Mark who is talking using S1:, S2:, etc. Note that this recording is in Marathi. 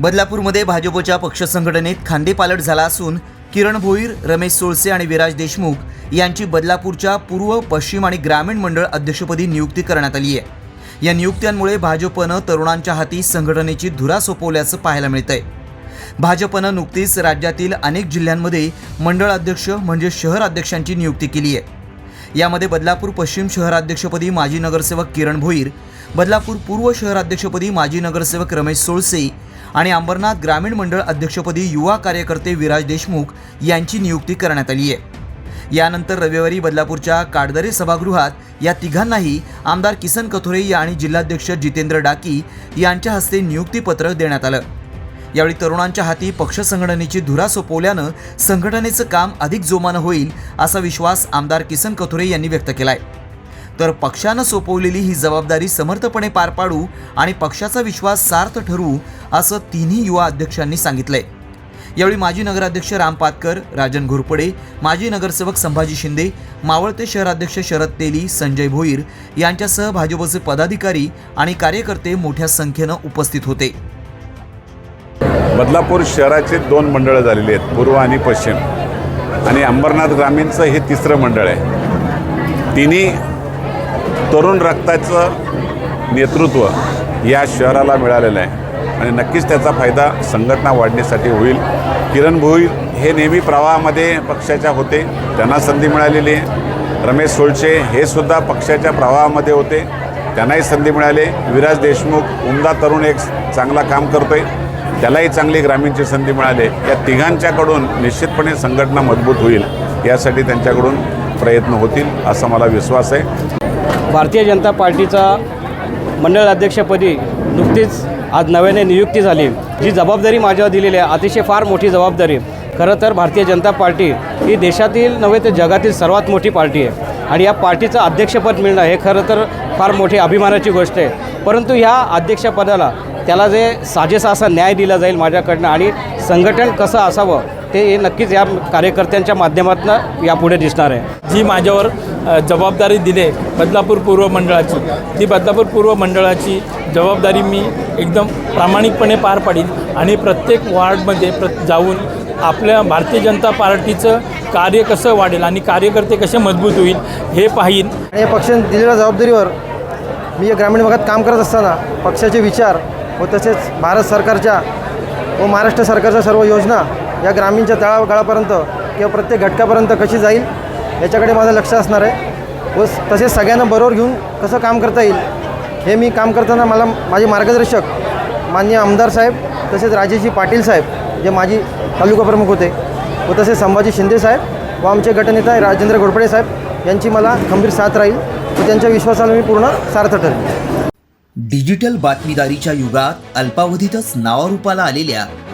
S1: बदलापूरमध्ये भाजपच्या पक्ष संघटनेत खांदेपालट झाला असून किरण भोईर रमेश सोळसे आणि विराज देशमुख यांची बदलापूरच्या पूर्व पश्चिम आणि ग्रामीण मंडळ अध्यक्षपदी नियुक्ती करण्यात आली आहे. या नियुक्त्यांमुळे भाजपनं तरुणांच्या हाती संघटनेची धुरा सोपवल्याचं पाहायला मिळतंय. भाजपनं नुकतीच राज्यातील अनेक जिल्ह्यांमध्ये मंडळ अध्यक्ष म्हणजे शहर अध्यक्षांची नियुक्ती केली आहे. यामध्ये बदलापूर पश्चिम शहराध्यक्षपदी माजी नगरसेवक किरण भोईर बदलापूर पूर्व शहराध्यक्षपदी माजी नगरसेवक रमेश सोळसे आणि अंबरनाथ ग्रामीण मंडळ अध्यक्षपदी युवा कार्यकर्ते विराज देशमुख यांची नियुक्ती करण्यात आली आहे. यानंतर रविवारी बदलापूरच्या काडदरे सभागृहात या तिघांनाही आमदार किसन कथोरे आणि जिल्हाध्यक्ष जितेंद्र डाकी यांच्या हस्ते नियुक्तीपत्र देण्यात आलं. यावेळी तरुणांच्या हाती पक्ष संघटनेची धुरा सोपवल्यानं संघटनेचं काम अधिक जोमानं होईल असा विश्वास आमदार किसन कथोरे यांनी व्यक्त केला आहे तर पक्षानं सोपवलेली ही जबाबदारी समर्थपणे पार पाडू आणि पक्षाचा विश्वास सार्थ ठरवू असं तिन्ही युवा अध्यक्षांनी सांगितलंय. यावेळी माजी नगराध्यक्ष राम पातकर राजन घोरपडे माजी नगरसेवक संभाजी शिंदे मावळते शहराध्यक्ष शरद तेली संजय भोईर यांच्यासह भाजपचे पदाधिकारी आणि कार्यकर्ते मोठ्या संख्येनं उपस्थित होते.
S2: बदलापूर शहराचे दोन मंडळं झालेली आहेत पूर्व आणि पश्चिम. आणि अंबरनाथ ग्रामीणचं हे तिसरं मंडळ आहे. तिन्ही तरुण रक्ताचं नेतृत्व या शहराला मिळालेलं आहे. आणि नक्कीच त्याचा फायदा संघटना वाढण्यासाठी होईल. किरण भोईर हे नेहमी प्रवाहामध्ये पक्षाच्या होते. त्यांना संधी मिळालेली आहे. रमेश सोळचे हे सुद्धा पक्षाच्या प्रवाहामध्ये होते. त्यांनाही संधी मिळाली विराज देशमुख उमदा तरुण एक चांगला काम करतो आहे त्यालाही चांगली ग्रामीणची संधी मिळाली या तिघांच्याकडून निश्चितपणे संघटना मजबूत होईल. यासाठी त्यांच्याकडून प्रयत्न होतील असा मला विश्वास आहे.
S3: भारतीय जनता पार्टीचा मंडळ अध्यक्षपदी नुकतीच आज नव्याने नियुक्ती झाली. जी जबाबदारी माझ्यावर दिलेली आहे अतिशय फार मोठी जबाबदारी. खरं तर भारतीय जनता पार्टी ही देशातील नव्हे तर जगातील सर्वात मोठी पार्टी आहे. आणि या पार्टीचं अध्यक्षपद मिळणं हे खरं तर फार मोठी अभिमानाची गोष्ट आहे. परंतु ह्या अध्यक्षपदाला त्याला जे साजेसा असा न्याय दिला जाईल माझ्याकडनं आणि संघटन कसं असावं ते हे नक्कीच या कार्यकर्त्यांच्या माध्यमातून यापुढे दिसणार आहे.
S4: जी माझ्यावर जबाबदारी दिले बदलापूर पूर्व मंडळाची. ती बदलापूर पूर्व मंडळाची जबाबदारी मी एकदम प्रामाणिकपणे पार पाडीन आणि प्रत्येक वार्डमध्ये प्र जाऊन आपल्या भारतीय जनता पार्टीचं कार्य कसं वाढेल आणि कार्यकर्ते कसे मजबूत होईल हे पाहीन.
S5: आणि या पक्षाने दिलेल्या जबाबदारीवर मी या ग्रामीण भागात काम करत असताना पक्षाचे विचार व तसेच भारत सरकारच्या व महाराष्ट्र सरकारच्या सर्व योजना या ग्रामीणच्या तळागाळापर्यंत किंवा प्रत्येक घटकापर्यंत कशी जाईल याच्याकडे माझं लक्ष असणार आहे. व तसेच सगळ्यांना बरोबर घेऊन कसं काम करता येईल हे मी काम करताना मला माझे मार्गदर्शक मान्य आमदार साहेब तसेच राजेशजी पाटील साहेब जे माझी तालुका प्रमुख होते व तसेच संभाजी शिंदे साहेब व आमचे गटनेता राजेंद्र घोरपडे साहेब यांची मला खंबीर साथ राहील व त्यांच्या विश्वासाला मी पूर्ण सार्थ ठरेल
S1: डिजिटल बातमीदारीच्या युगात अल्पावधीतच नावारूपाला आलेल्या